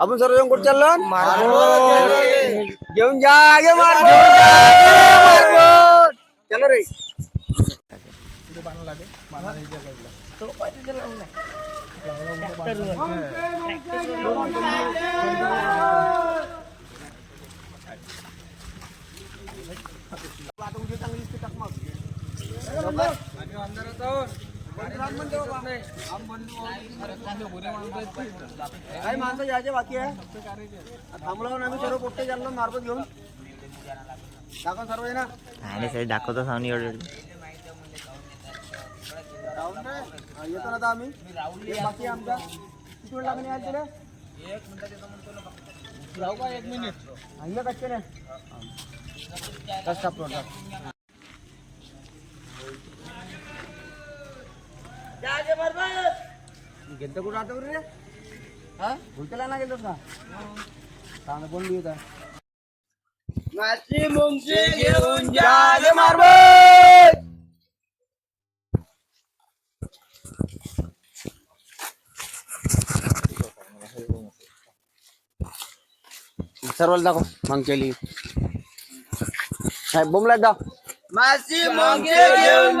आपण सर्वजण कुठे चाललो घेऊन जा गे मार्ग चलो रे काही माणसं यायचे बाकी आहे थांबलो आम्ही सर्व पोट्टे चाललो घेऊन. दाखव सर्व आहे ना आणि सर दाखवतो सावनी एवढं. ना? येतो ना आता आम्ही. एक बाकी आमचा. किती वेळ लागणे यायला तुला? जाऊ का एक मिनिट कच्चे गेलतो कुठं आता रे हा? भुलतेला ना गेलतोस ना सांग कोण लिहित माशी मुंगशी घेऊन जा गे मारबत. सर्वाला दाखव मागच्याली साहेब बोमला दाव मासी मागचे घेऊन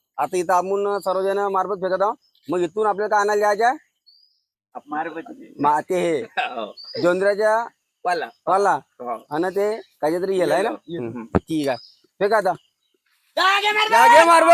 आता इथं आपण सर्वजण मार्फत फेकत आहोत. मग इथून आपल्याला काय आणायला जायचं मा- ते हे. जोंधळ्याच्या पाला. पाला. हो. आणि ते काहीतरी येल आहे ना. हम्म. ठीक आहे. फेक आता. जागे जागे मार्बल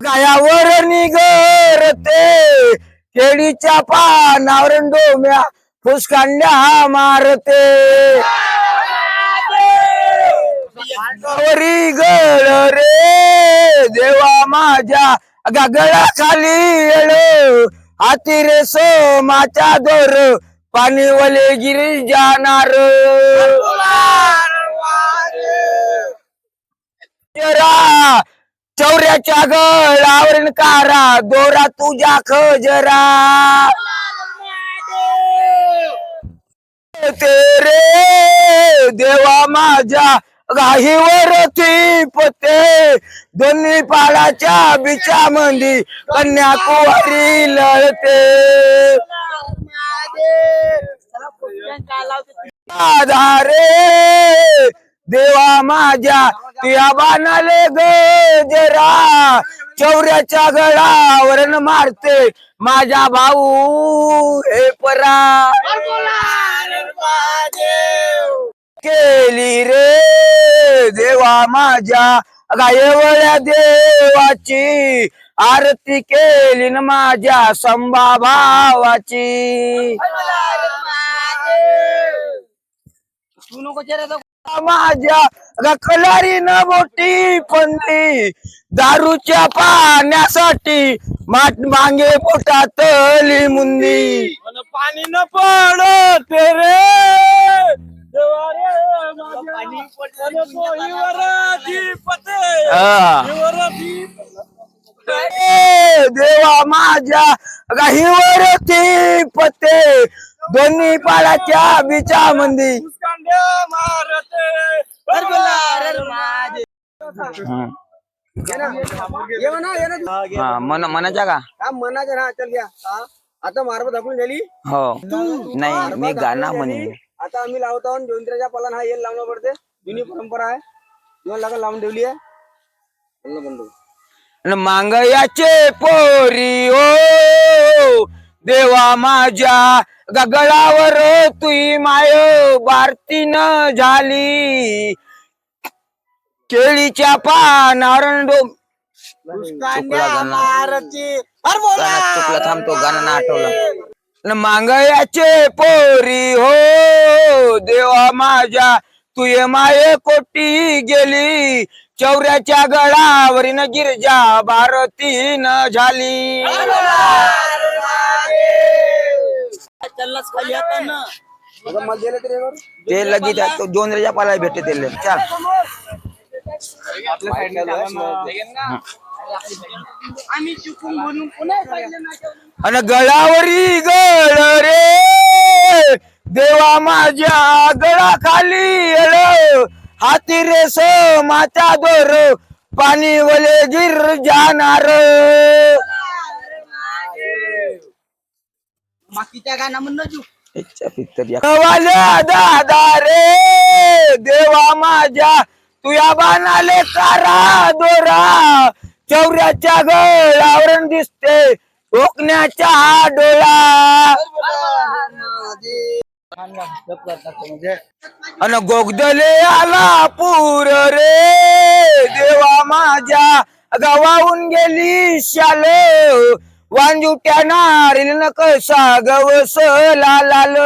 गायावर निगरते. केळीच्या पानावर डोम्या फुसकांड्या मारते. वरी गळ रे देवा माझ्या गगळा खाली येळ. हाती रे सोमाच्या दोर पाणी वले गिरी जाणार जरा चौऱ्याच्या आवरण कारा दोरा तुझ्या खजरा. तेरे देवा माझ्या गाहीवर पते दोन्ही पाडाच्या बिचा मंदी कन्याकुमारी लढते आधारे देवा माझ्या या बाणाले गजरा चौऱ्याच्या गळावरण मारते माझा भाऊ हे परा. केली रे देवा माझ्या गायवळ्या देवाची. आरती केली न माझ्या संभा भावाची. तू नको माझ्या कलारीनं मोठी पंदी दारूच्या पाण्यासाठी माठ मागे पोटातली मुंदी. पाणी न पडत रे. देवा रे माझ्या हा. गाहीवरती पते. दोन्ही पाळाच्या बिचा मंदी मारते ये ना. ये म्हणा ये ना. तू. हा मन मनाच्या का? हा मनाच्या ना चल घ्या. हा. आता मार्ब दाखवून झाली हो. नाही मी गाणं म्हणेन. झाली. आता आम्ही लावतो आहोत जोंधळ्याच्या पालन हा येल लावणं पडते. जुनी परंपरा आहे. दोन लाख लावून ठेवली आहे. बोलणं बंद. न मांगयाचे पोरी ओ देवा माझ्या गगळावर तुई माय बारतीन झाली. केळीच्या पानावर डोम चुकला गाणं. गाणं. चुकलं थांबतो गाणं ना आठवलं. न मांगयाचे पोरी हो देवा माझ्या तुये माये कोटी गेली. चौऱ्याच्या गळावरीन गिरजा भारतीन झाली. आता मला दिलं तरी वर. ते लगेच दोन रेजा पाला भेटते ते चाल. आणि गळावरी गळ रे. देवा माझ्या गळा खाली हाती रेस माता दोर. पाणी वले गिर जाणार. वाल्या दादा रे. देवा माझ्या तुया बाणाले कारा दोरा. चौऱ्याच्या गळ आवरण दिसते. ओकण्याचा हा डोळा. अन गोगदले आला पूर रे. देवा माझ्या गावाहून गेली शाल. वांजुट्या नारील न कसा गवस लाल.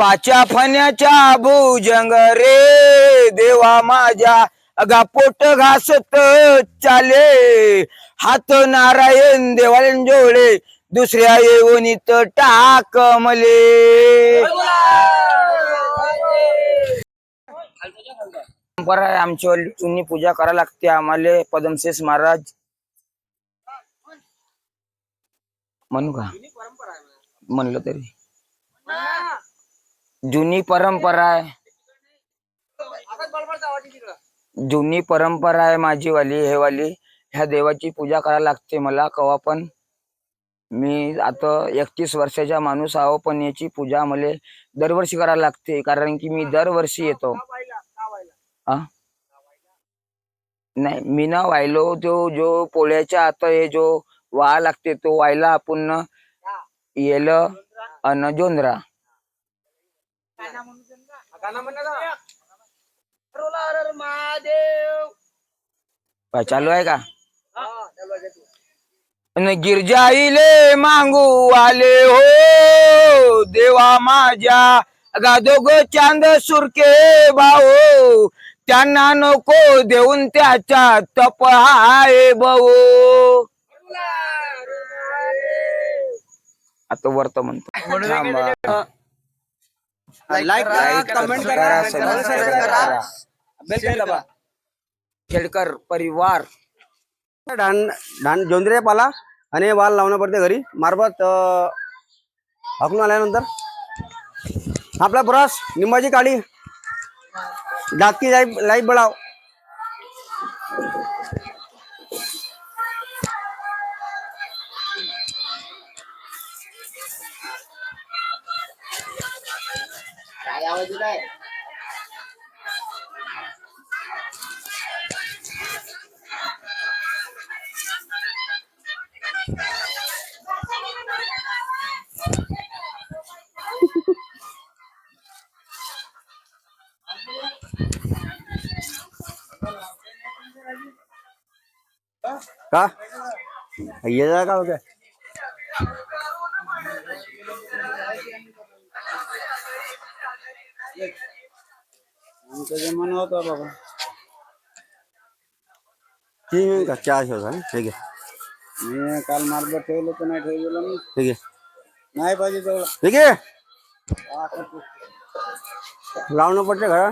पाच्या फण्याच्या भुजंग रे देवा माझ्या. अगा पोट घासत चाले हात नारायण देवालन जोडे दुसऱ्या येऊनीत टाक मले परंपरा आहे आमच्या पूजा करा लागते आम्हाला पदमशेष महाराज. म्हणू का? म्हणलं तरी. जुनी परंपरा आहे. जुनी परंपरा आहे माझी वाली हे वाली. ह्या देवाची पूजा करायला लागते मला. कवा पण मी आता एकतीस वर्षाचा माणूस आहो पण याची पूजा मला दरवर्षी करायला लागते. कारण की मी दरवर्षी येतो. नाही मी ना वाहिलो तो जो पोळ्याच्या आता हे जो वा लागते तो व्हायला आपण येल अन जोंधरा. काय चालू आहे का? गिरजाईले मांगू आले हो देवा माझ्या. गा दोघ चांद सुरके भाऊ त्यांना नको देऊन त्याच्या तप हाय भाऊ. आता वर्त म्हणतो. लाईक करा कमेंट करा सबस्क्राईब करा बेल बेल दाबा. खेडकर परिवार. धान धान जोंदरे पाला. आणि वाल लावणं पडते घरी. मार्फत हाकून आल्यानंतर. आपला ब्रश निंबाची काळी डाकी लाईफ लाईफ बळाव. આવે છે ને Hả? Hình như ra các bạn kìa जमाना होता बाबा मिनिट का चार होता ठीक आहे मी काल मार्ग ठेवलं तर नाही ठेवलेलं मी ठीक आहे नाही पाहिजे तेवढं ठीक आहे लावणं पडते घरा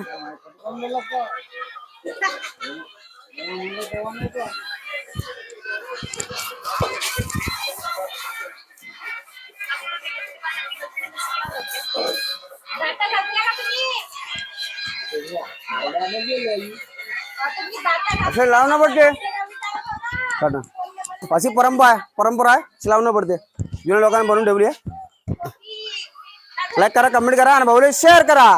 घातल्या का तुम्ही असं लावणं पडते का अशी परंपरा आहे परंपरा आहे. लावणं पडते जुन्या लोकांनी बनवून ठेवली आहे. लाईक करा कमेंट करा आणि भाऊले शेअर करा.